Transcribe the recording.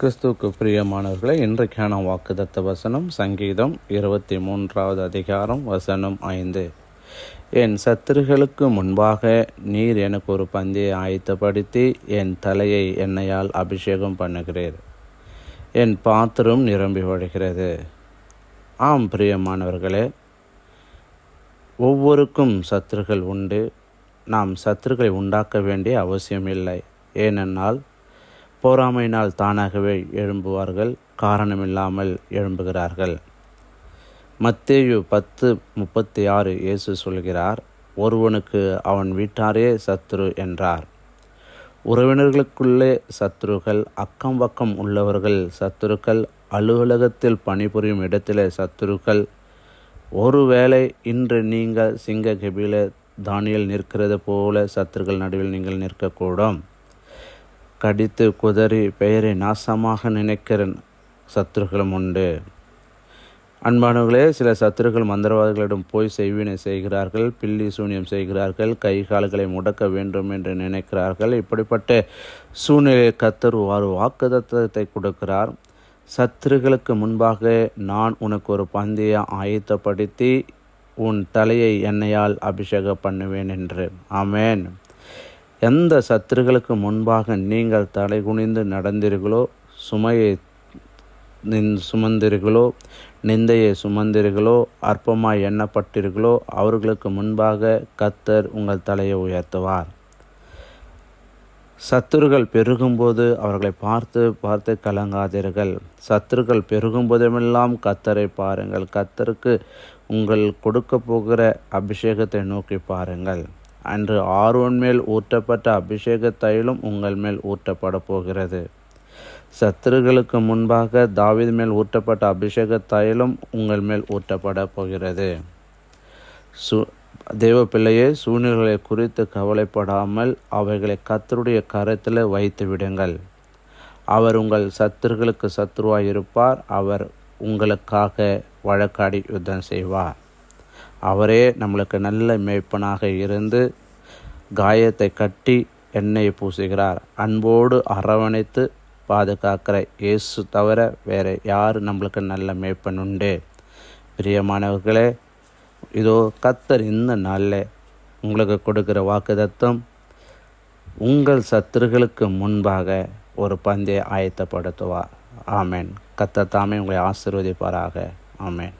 கிறிஸ்துவுக்கு பிரியமானவர்களே இன்றைக்கான வாக்குதத்த வசனம் சங்கீதம் இருபத்தி மூன்றாவது அதிகாரம் வசனம் ஐந்து. என் சத்துருகளுக்கு முன்பாக நீர் எனக்கு ஒரு பந்தியை ஆயத்தப்படுத்தி என் தலையை எண்ணெயால் அபிஷேகம் பண்ணுகிறீர். என் பாத்திரம் நிரம்பி வழிகிறது ஆம் பிரியமானவர்களே ஒவ்வொருக்கும் சத்துருகள் உண்டு. நாம் சத்துருக்களை உண்டாக்க வேண்டிய அவசியம் இல்லை ஏனென்றால் பொறாமையினால் தானாகவே எழும்புவார்கள் காரணமில்லாமல் எழும்புகிறார்கள். மத்தேயு பத்து முப்பத்தி ஆறு இயேசு சொல்கிறார் ஒருவனுக்கு அவன் வீட்டாரே சத்ரு என்றார். உறவினர்களுக்குள்ளே சத்துருக்கள் அக்கம் பக்கம் உள்ளவர்கள் சத்துருக்கள் அலுவலகத்தில் பணிபுரியும் இடத்திலே சத்துருக்கள் ஒருவேளை இன்று நீங்கள் சிங்க கபில தானியல் நிற்கிறது போல சத்துருக்கள் நடுவில் நீங்கள் நிற்கக்கூடும். கடித்து குதறி பெயரை நாசமாக நினைக்கிற சத்துருக்களும் உண்டு. அன்பானவர்களே சில சத்துருக்கள் மந்திரவாதிகளிடம் போய் செய்வினை செய்கிறார்கள் பில்லி சூனியம் செய்கிறார்கள் கை கால்களை முடக்க வேண்டும் என்று நினைக்கிறார்கள். இப்படிப்பட்ட சூழ்நிலையை கத்தர் ஒரு வாக்குதத்தை கொடுக்கிறார். சத்துருகளுக்கு முன்பாக நான் உனக்கு ஒரு பந்தயம் ஆயத்தப்படுத்தி உன் தலையை எண்ணெயால் அபிஷேகம் பண்ணுவேன் என்று. ஆமேன். எந்த சத்துருகளுக்கு முன்பாக நீங்கள் தலை குனிந்து நடந்தீர்களோ சுமையை நின் சுமந்தீர்களோ நிந்தையை சுமந்தீர்களோ அற்பமாய் எண்ணப்பட்டீர்களோ அவர்களுக்கு முன்பாக கத்தர் உங்கள் தலையை உயர்த்துவார். சத்துருகள் பெருகும்போது அவர்களை பார்த்து பார்த்து கலங்காதீர்கள். சத்துருக்கள் பெருகும்போதெல்லாம் கத்தரை பாருங்கள். கத்தருக்கு உங்கள் கொடுக்க போகிற அபிஷேகத்தை நோக்கி பாருங்கள். அன்று ஆர்வன் மேல் ஊற்றப்பட்ட அபிஷேக தைலம் உங்கள் மேல் ஊற்றப்பட போகிறது. சத்துருகளுக்கு முன்பாக தாவித் மேல் ஊற்றப்பட்ட அபிஷேக தைலம் உங்கள் மேல் ஊற்றப்பட போகிறது. சு தெய்வ பிள்ளையே சூழ்நிலைகளை குறித்து கவலைப்படாமல் அவைகளை கத்தருடைய கருத்தில் வைத்து விடுங்கள். அவர் உங்கள் சத்துருகளுக்கு சத்துருவாய் இருப்பார் அவர் உங்களுக்காக வழக்காடி யுத்தம் செய்வார். அவரே நம்மளுக்கு நல்ல மேய்ப்பனாக இருந்து காயத்தை கட்டி எண்ணெயை பூசுகிறார். அன்போடு அரவணைத்து பாதுகாக்கிற இயேசு தவிர வேறு யார் நம்மளுக்கு நல்ல மேய்ப்பன் உண்டு பிரியமானவர்களே இதோ கத்தர் இந்த நாளில் உங்களுக்கு கொடுக்குற வாக்குதத்தம் உங்கள் சத்துருகளுக்கு முன்பாக ஒரு பந்தையை ஆயத்தப்படுத்துவார். ஆமேன். கத்த தாமே உங்களை ஆசிர்வதிப்பாராக. ஆமேன்.